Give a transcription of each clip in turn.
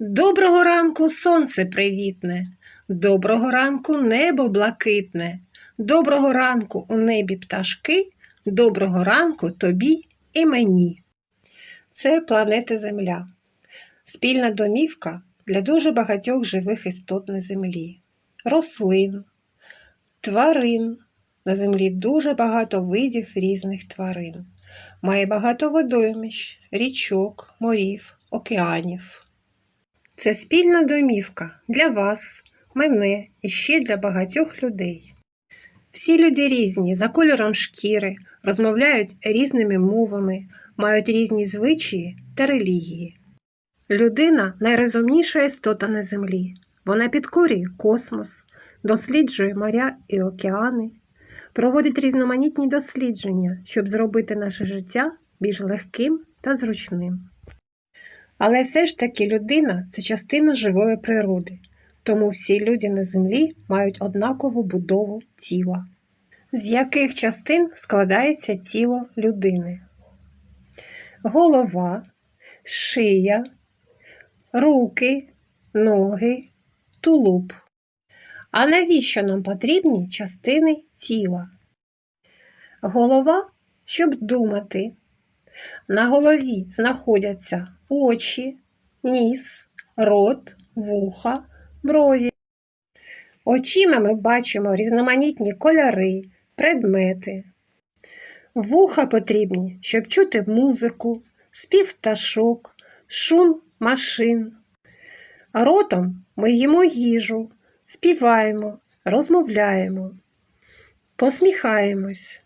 Доброго ранку сонце привітне, доброго ранку небо блакитне, доброго ранку у небі пташки, доброго ранку тобі і мені. Це планета Земля, спільна домівка для дуже багатьох живих істот на землі, рослин, тварин. На землі дуже багато видів різних тварин. Має багато водоймищ, річок, морів, океанів. Це спільна домівка для вас, мене і ще для багатьох людей. Всі люди різні за кольором шкіри, розмовляють різними мовами, мають різні звичаї та релігії. Людина найрозумніша істота на землі. Вона підкорює космос, досліджує моря і океани, проводить різноманітні дослідження, щоб зробити наше життя більш легким та зручним. Але все ж таки людина це частина живої природи, тому всі люди на землі мають однакову будову тіла. З яких частин складається тіло людини? Голова, шия, руки, ноги, тулуб. А навіщо нам потрібні частини тіла? Голова, щоб думати. На голові знаходяться очі, ніс, рот, вуха, брові. Очима ми бачимо різноманітні кольори, предмети. Вуха потрібні, щоб чути музику, спів пташок, шум машин. Ротом ми їмо їжу, співаємо, розмовляємо, посміхаємось.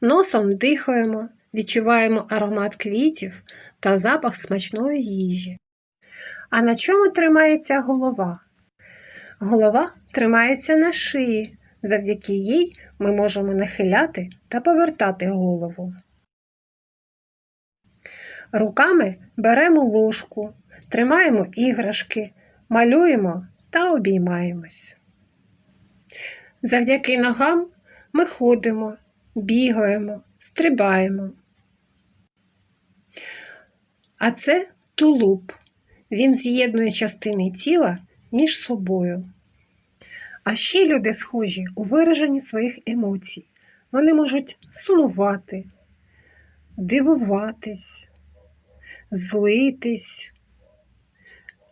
Носом дихаємо, відчуваємо аромат квітів та запах смачної їжі. А на чому тримається голова? Голова тримається на шиї. Завдяки їй ми можемо нахиляти та повертати голову. Руками беремо ложку, тримаємо іграшки, малюємо та обіймаємось. Завдяки ногам ми ходимо, бігаємо, стрибаємо. А це тулуб. Він з'єднує частини тіла між собою. А ще люди схожі у вираженні своїх емоцій. Вони можуть сумувати, дивуватись, злитись,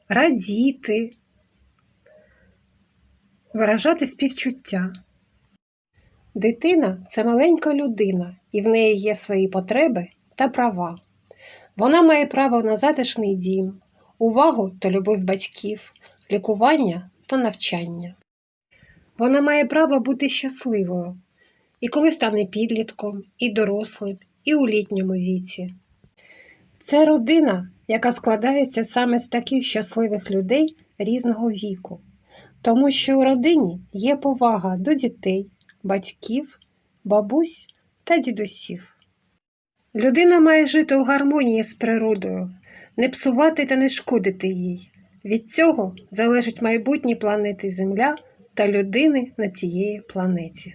радіти, виражати співчуття. Дитина це маленька людина, і в неї є свої потреби та права. Вона має право на затишний дім, увагу та любов батьків, лікування та навчання. Вона має право бути щасливою, і коли стане підлітком, і дорослим, і у літньому віці. Це родина, яка складається саме з таких щасливих людей різного віку, тому що у родині є повага до дітей, батьків, бабусь та дідусів. Людина має жити у гармонії з природою, не псувати та не шкодити їй. Від цього залежить майбутнє планети Земля та людини на цієї планеті.